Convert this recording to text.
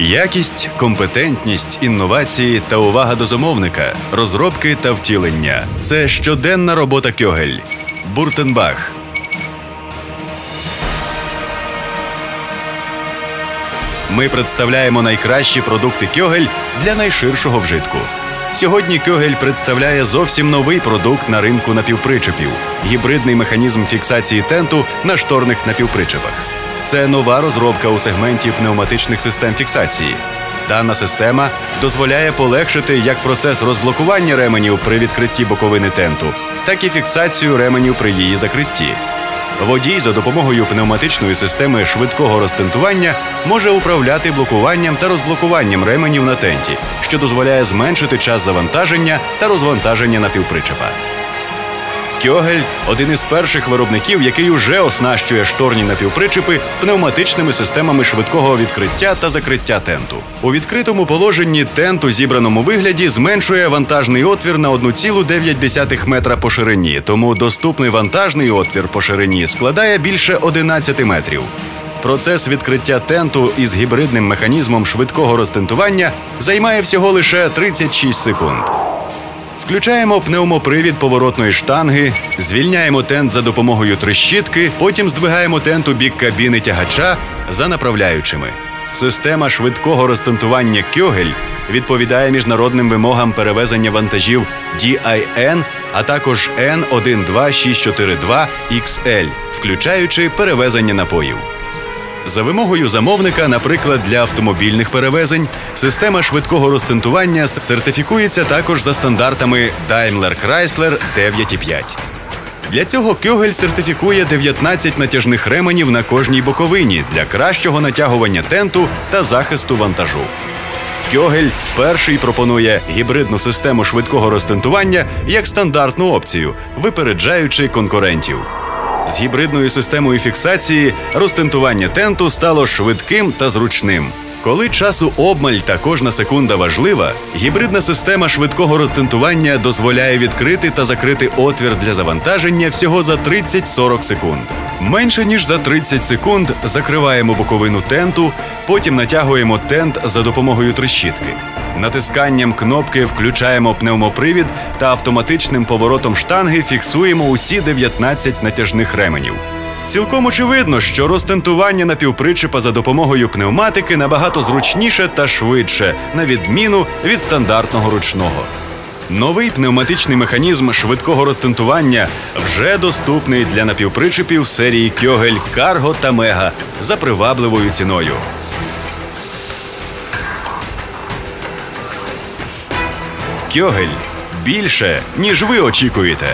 Якість, компетентність, інновації та увага до замовника, розробки та втілення це щоденна робота Кьогель. Буртенбах. Ми представляємо найкращі продукти Кьогель для найширшого вжитку. Сьогодні Кьогель представляє зовсім новий продукт на ринку напівпричепів гібридний механізм фіксації тенту на шторних напівпричепах. Це нова розробка у сегменті пневматичних систем фіксації. Дана система дозволяє полегшити як процес розблокування ременів при відкритті боковини тенту, так і фіксацію ременів при її закритті. Водій за допомогою пневматичної системи швидкого розтентування може управляти блокуванням та розблокуванням ременів на тенті, що дозволяє зменшити час завантаження та розвантаження напівпричепа. Кьогель один із перших виробників, який уже оснащує шторні напівпричепи пневматичними системами швидкого відкриття та закриття тенту. У відкритому положенні тент у зібраному вигляді зменшує вантажний отвір на 1,9 метра по ширині, тому доступний вантажний отвір по ширині складає більше 11 метрів. Процес відкриття тенту із гібридним механізмом швидкого розтентування займає всього лише 36 секунд. Включаємо пневмопривід поворотної штанги, звільняємо тент за допомогою трещітки, потім здвигаємо тент у бік кабіни тягача за направляючими. Система швидкого розтентування Кьогель відповідає міжнародним вимогам перевезення вантажів DIN, а також N12642 XL, включаючи перевезення напоїв. За вимогою замовника, наприклад, для автомобільних перевезень, система швидкого розтентування сертифікується також за стандартами Daimler Chrysler 9.5. Для цього Кьогель сертифікує 19 натяжних ременів на кожній боковині для кращого натягування тенту та захисту вантажу. Кьогель перший пропонує гібридну систему швидкого розтентування як стандартну опцію, випереджаючи конкурентів. З гібридною системою фіксації розтентування тенту стало швидким та зручним. Коли часу обмаль та кожна секунда важлива, гібридна система швидкого розтентування дозволяє відкрити та закрити отвір для завантаження всього за 30-40 секунд. Менше ніж за 30 секунд закриваємо боковину тенту, потім натягуємо тент за допомогою трещітки. Натисканням кнопки включаємо пневмопривід та автоматичним поворотом штанги фіксуємо усі 19 натяжних ременів. Цілком очевидно, що розтентування напівпричепа за допомогою пневматики набагато зручніше та швидше, на відміну від стандартного ручного. Новий пневматичний механізм швидкого розтентування вже доступний для напівпричепів серії Кьогель Карго та Мега за привабливою ціною. Кьогель більше, ніж ви очікуєте.